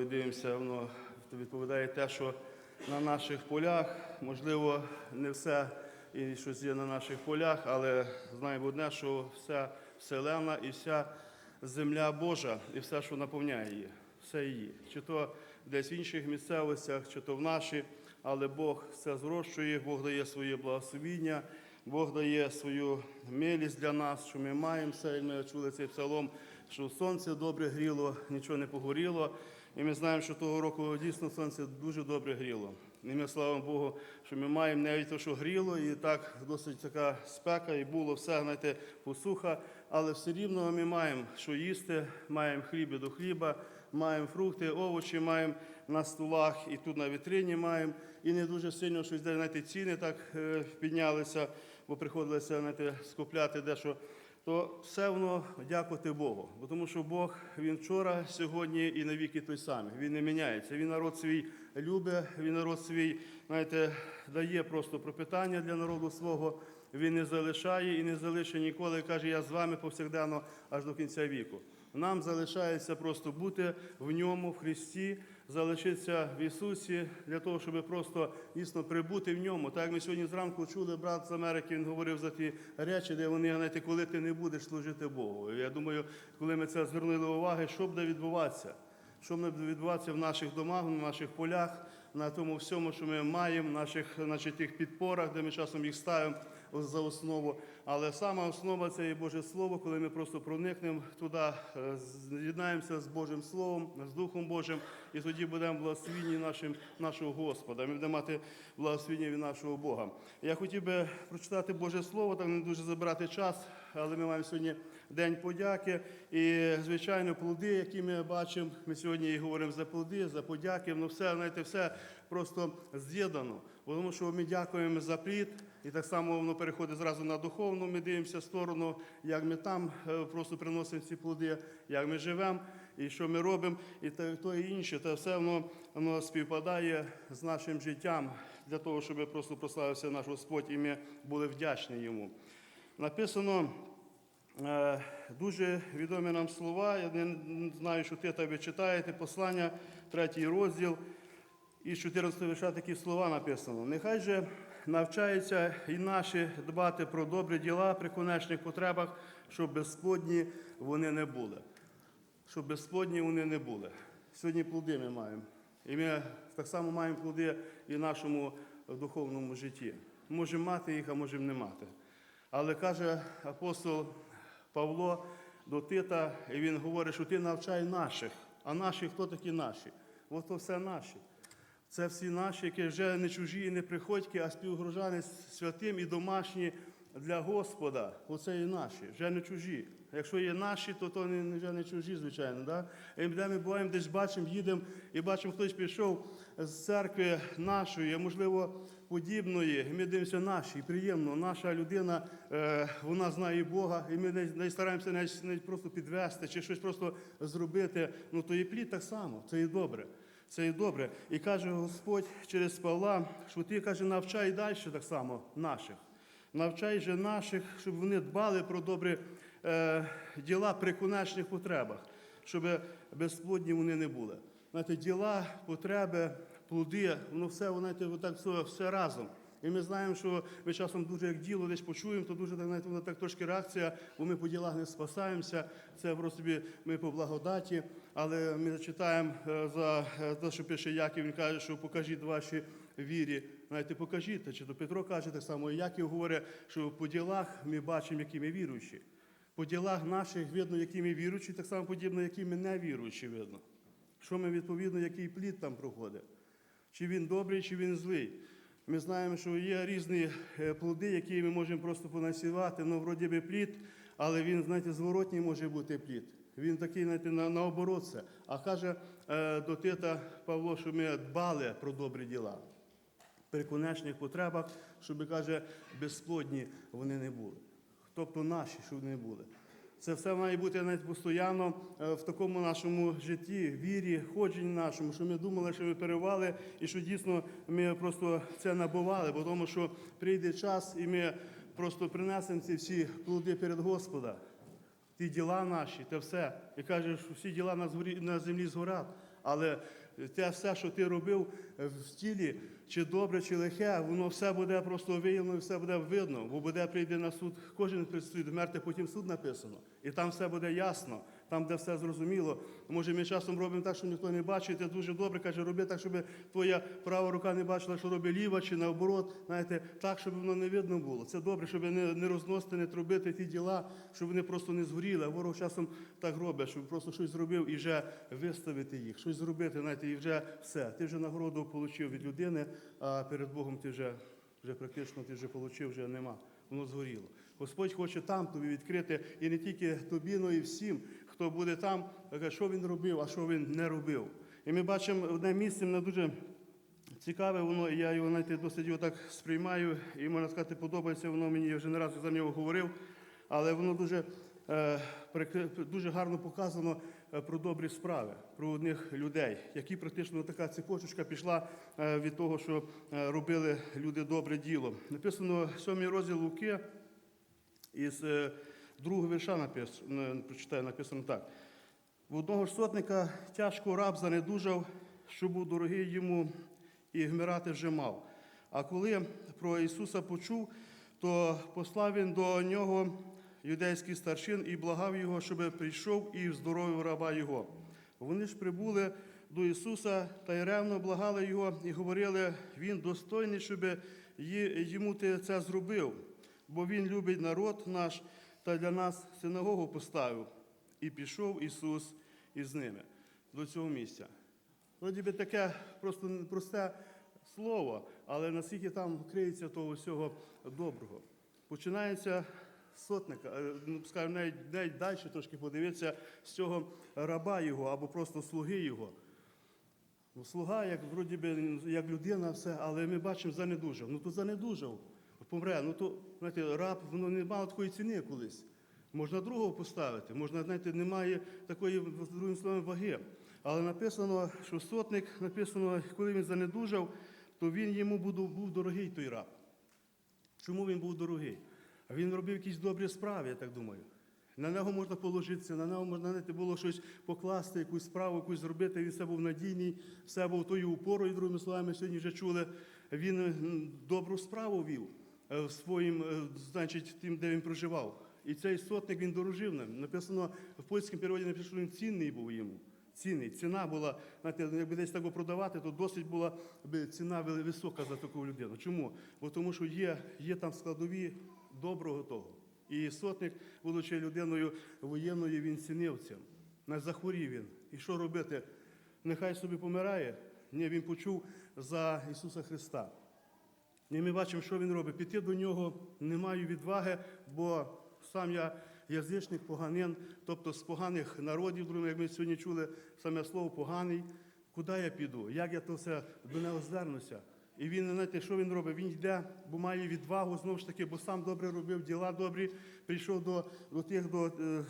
Дивимося, воно відповідає те, що на наших полях, можливо, не все і щось є на наших полях, але знаємо одне, що вся вселена і вся земля Божа, і все, що наповняє її, все її. Чи то десь в інших місцевостях, чи то в нашій, але Бог все зрощує, Бог дає своє благословіння, Бог дає свою милість для нас, що ми маємо все, і ми чули цей псалом, що сонце добре гріло, нічого не погоріло. І ми знаємо, що того року дійсно сонце дуже добре гріло. І ми, слава Богу, що ми маємо навіть те, що гріло, і так досить така спека, і було все, знаєте, посуха, але все рівно ми маємо що їсти, маємо хліб і до хліба, маємо фрукти, овочі, маємо на столах і тут на вітрині маємо. І не дуже сильно щось, де, знаєте, ціни так е, піднялися, бо приходилося знаєте, скупляти дещо то все воно дякувати Богу. Бо тому що Бог він вчора, сьогодні і навіки той самий. Він не міняється. Він народ свій любить, він народ свій, знаєте, дає просто пропитання для народу свого. Він не залишає і не залишить ніколи. Каже, я з вами повсякденно аж до кінця віку. Нам залишається просто бути в ньому, в Христі, залишитися в Ісусі для того, щоб просто дійсно прибути в ньому. Так як ми сьогодні зранку чули, брат з Америки, він говорив за ті речі, де вони, знаєте, коли ти не будеш служити Богу. Я думаю, коли ми це звернули уваги, що буде відбуватися? Що буде відбуватися в наших домах, в наших полях, на тому всьому, що ми маємо, в наших значить, тих підпорах, де ми часом їх ставимо за основу. Але сама основа це є Боже Слово, коли ми просто проникнемо туди, е, з'єднаємося з Божим Словом, з Духом Божим, і тоді будемо благословінні нашим, нашого Господа. Ми будемо мати благословіння від нашого Бога. Я хотів би прочитати Боже Слово, так не дуже забирати час, але ми маємо сьогодні День подяки. І, звичайно, плоди, які ми бачимо, ми сьогодні і говоримо за плоди, за подяки, ну все, знаєте, все просто з'єднано. Тому що ми дякуємо за плід, і так само воно переходить зразу на духовну. Ми дивимося сторону, як ми там е, просто приносимо ці плоди, як ми живемо, і що ми робимо, і те, то і інше. Та все воно, воно співпадає з нашим життям для того, щоб просто прославився наш Господь, і ми були вдячні йому. Написано. Е, Дуже відомі нам слова. Я не знаю, що ти тебе читаєте, послання, третій розділ. І з 14 вірша такі слова написано. Нехай же навчаються і наші дбати про добрі діла при конечних потребах, щоб безплодні вони не були. Щоб безплодні вони не були. Сьогодні плоди ми маємо. І ми так само маємо плоди і в нашому духовному житті. Можемо мати їх, а можемо не мати. Але каже апостол Павло до Тита, і він говорить, що ти навчай наших. А наші хто такі наші? От то все наші. Це всі наші, які вже не чужі і не приходьки, а співгружани святим і домашні для Господа. Оце і наші, вже не чужі. Якщо є наші, то то не, вже не чужі, звичайно. Да? І ми буваємо, десь бачимо, їдемо і бачимо, хтось пішов з церкви нашої, а можливо, подібної. І ми дивимося наші, приємно. Наша людина, е, вона знає Бога, і ми не, стараємося навіть просто підвести чи щось просто зробити. Ну то і плід так само, це і добре. Це і добре. І каже Господь через Павла, що ти каже, навчай далі так само наших. Навчай же наших, щоб вони дбали про добрі е, діла при конечних потребах, щоб безплодні вони не були. Знаєте, діла, потреби, плоди, воно все, воно, так все, все разом. І ми знаємо, що ми часом дуже як діло десь почуємо, то дуже так, воно так трошки реакція, бо ми по ділах не спасаємося. Це просто ми по благодаті. Але ми читаємо е, за е, те, що пише Яків, він каже, що покажіть ваші вірі. Знаєте, покажіть. Чи то Петро каже так само, і Яків говорить, що по ділах ми бачимо, які ми віруючі. По ділах наших видно, які ми віруючі, так само подібно, які ми не віруючі видно. Що ми відповідно, який плід там проходить. Чи він добрий, чи він злий. Ми знаємо, що є різні е, плоди, які ми можемо просто понасівати, ну, вроді би плід, але він, знаєте, зворотній може бути плід. Він такий, знаєте, на, наоборот це. А каже е, до Тита Павло, що ми дбали про добрі діла. При конечних потребах, щоб, каже, безплодні вони не були. Тобто наші, щоб не були. Це все має бути навіть постійно е, в такому нашому житті, вірі, ходженні нашому, що ми думали, що ми перевали, і що дійсно ми просто це набували, бо тому що прийде час, і ми просто принесемо ці всі плоди перед Господа. Ті діла наші, те все. І каже, що всі діла на, землі згорять, Але те все, що ти робив в тілі, чи добре, чи лихе, воно все буде просто виявлено, все буде видно, бо буде прийде на суд, кожен предстоїть вмерти, потім суд написано. І там все буде ясно, там, де все зрозуміло. Може, ми часом робимо так, що ніхто не бачить, і дуже добре каже, роби так, щоб твоя права рука не бачила, що робить ліва, чи наоборот, знаєте, так, щоб воно не видно було. Це добре, щоб не, не розносити, не трубити ті діла, щоб вони просто не згоріли. А ворог часом так робить, щоб просто щось зробив і вже виставити їх, щось зробити, знаєте, і вже все. Ти вже нагороду отримав від людини, а перед Богом ти вже, вже практично ти вже отримав, вже нема. Воно згоріло. Господь хоче там тобі відкрити, і не тільки тобі, але і всім, хто буде там, що він робив, а що він не робив. І ми бачимо одне місце, мене дуже цікаве, воно, і я його знаєте, досить його так сприймаю, і можна сказати, подобається воно мені, я вже не раз за нього говорив, але воно дуже, е, дуже гарно показано про добрі справи, про одних людей, які практично така цепочечка пішла е, від того, що е, робили люди добре діло. Написано сьомий розділ Луки, із е, другого вірша написано, прочитаю, написано так. В одного ж сотника тяжко раб занедужав, що був дорогий йому, і вмирати вже мав. А коли про Ісуса почув, то послав він до нього юдейський старшин і благав його, щоб прийшов і здоровив раба його. Вони ж прибули до Ісуса та й ревно благали його і говорили, Він достойний, щоб йому ти це зробив, бо Він любить народ наш та для нас синагогу поставив. І пішов Ісус із ними до цього місця. Вроді би таке просто просте слово, але наскільки там криється того всього доброго. Починається сотника, е, ну, скажімо, навіть, навіть далі трошки подивитися з цього раба його або просто слуги його. Ну, слуга, як вроді би, як людина, все, але ми бачимо занедужав. Ну то занедужав, помре. Ну то знаєте, раб воно не мало такої ціни колись. Можна другого поставити, можна, знаєте, немає такої, другим словом, ваги. Але написано, що сотник, написано, коли він занедужав, то він йому був дорогий той раб. Чому він був дорогий? Він робив якісь добрі справи, я так думаю. На нього можна положитися, на нього можна знаєте, було щось покласти, якусь справу, якусь зробити. Він все був надійний, все був тою упорою, другими словами, сьогодні вже чули. Він добру справу вів е, своїм, е, значить, тим, де він проживав. І цей сотник він дорожив ним. Написано в польському переводі написано, що він цінний був йому. Цінний. Ціна була, знаєте, якби десь так продавати, то досить була ціна висока за таку людину. Чому? Бо тому що є, є там складові доброго того. І сотник, будучи людиною воєнною, він цінив цим. Не захворів він. І що робити? Нехай собі помирає. Ні, він почув за Ісуса Христа. І ми бачимо, що він робить. Піти до нього не маю відваги, бо сам я язичник, поганин, тобто з поганих народів, як ми сьогодні чули саме слово поганий. Куди я піду? Як я то все до нього звернуся? І він, знаєте, що він робить? Він йде, бо має відвагу знову ж таки, бо сам добре робив діла добрі, прийшов до, до тих до е,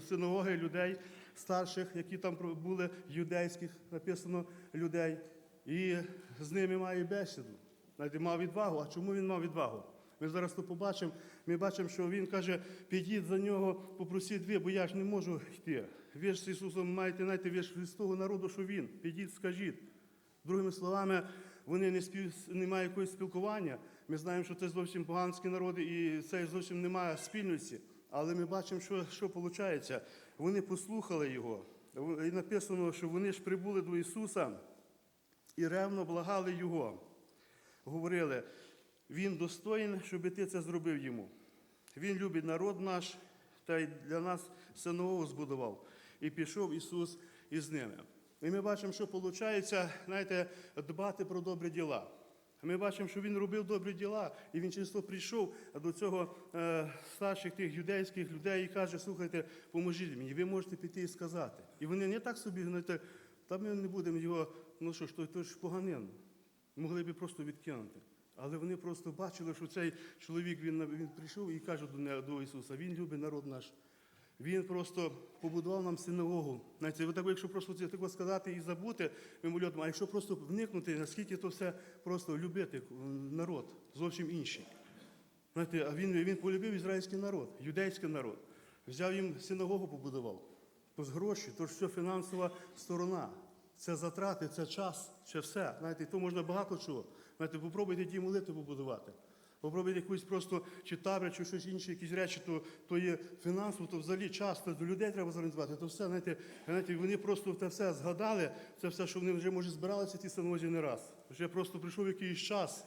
синагоги людей старших, які там були юдейських, написано людей, і з ними має бесіду. Знаєте, мав відвагу. А чому він мав відвагу? Ми зараз то побачимо. Ми бачимо, що він каже: підіть за нього, попросіть ви, бо я ж не можу йти. Ви ж з Ісусом маєте знаєте, ви ж з того народу, що він. Підіть, скажіть. Другими словами, вони не спів... немає якогось спілкування. Ми знаємо, що це зовсім поганські народи, і це зовсім немає спільності. Але ми бачимо, що, що виходить. Вони послухали його. І написано, що вони ж прибули до Ісуса і ревно благали Його. Говорили, Він достоїн, щоб ти це зробив йому. Він любить народ наш та й для нас синового збудував. І пішов Ісус із ними. І ми бачимо, що виходить, знаєте, дбати про добрі діла. Ми бачимо, що він робив добрі діла, і він через то прийшов до цього е, старших тих юдейських людей і каже: слухайте, поможіть мені, ви можете піти і сказати. І вони не так собі, знаєте, та ми не будемо його, ну що ж, той, той ж поганин. Могли б просто відкинути. Але вони просто бачили, що цей чоловік він, він прийшов і каже до, до Ісуса, Він любить народ наш. Він просто побудував нам синагогу. Знаєте, ви так, якщо просто це таке сказати і забути мимольотом, а якщо просто вникнути, наскільки то все просто любити народ, зовсім інший. Знаєте, а він, він полюбив ізраїльський народ, юдейський народ. Взяв їм синагогу, побудував. То з гроші, то все фінансова сторона. це затрати, це час, це все. Знаєте, то можна багато чого. Знаєте, попробуйте ті молитви побудувати. Попробуйте якусь просто чи табір, чи щось інше, якісь речі, то, то є фінансово, то взагалі час, то до людей треба зорганізувати. То все, знаєте, знаєте, вони просто те все згадали, це все, що вони вже може збиралися ті синозі не раз. Вже просто прийшов якийсь час.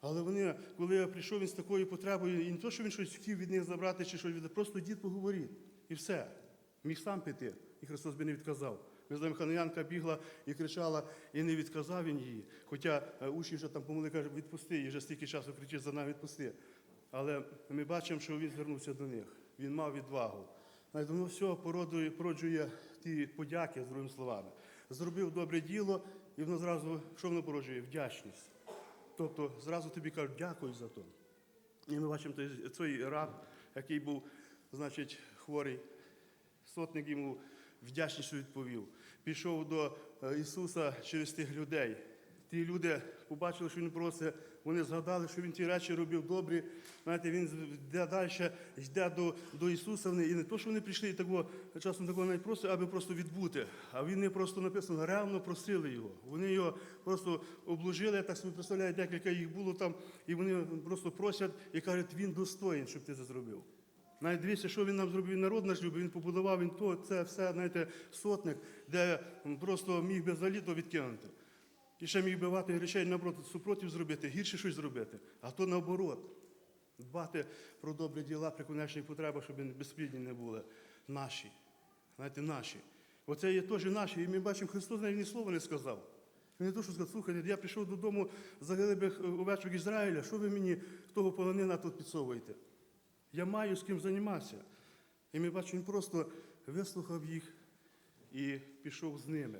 Але вони, коли я прийшов він з такою потребою, і не то, що він щось хотів від них забрати, чи щось просто дід поговоріть. І все. Міг сам піти, і Христос би не відказав. Ми знаємо, Ханаянка бігла і кричала, і не відказав він її. Хоча е, учні вже там помогли, каже, відпусти, і вже стільки часу кричить за нами, відпусти. Але ми бачимо, що він звернувся до них. Він мав відвагу. Знаєте, Воно все породує, породжує ті подяки, з другими словами. Зробив добре діло, і воно зразу, що воно породжує? Вдячність. Тобто зразу тобі кажуть, дякую за то. І ми бачимо той, цей раб, який був, значить, хворий. Сотник йому вдячністю відповів. Пішов до е, Ісуса через тих людей. Ті люди побачили, що він просить, вони згадали, що він ті речі робив добрі. Знаєте, він йде далі, йде до, до Ісуса. Вони- І не то, що вони прийшли і такого, часом такого навіть просить, аби просто відбути. А він не просто написано, реально просили його. Вони його просто обложили, я так собі представляю, декілька їх було там, і вони просто просять і кажуть, він достоїн, щоб ти це зробив. Навіть дивіться, що він нам зробив народ наш любив, він побудував, він то, це все, знаєте, сотник, де просто міг би взагалі то відкинути. І ще міг би багато речей напроти супротив зробити, гірше щось зробити. А то наоборот. Дбати про добрі діла, при конечній потреби, щоб безплідні не були. Наші. Знаєте, наші. Оце є теж наші. І ми бачимо, Христос навіть ні слова не сказав. Він не то, що сказав, слухайте, я прийшов додому загалибих овечок Ізраїля, що ви мені того полонина тут підсовуєте? Я маю з ким займатися. І ми бачимо, він просто вислухав їх і пішов з ними.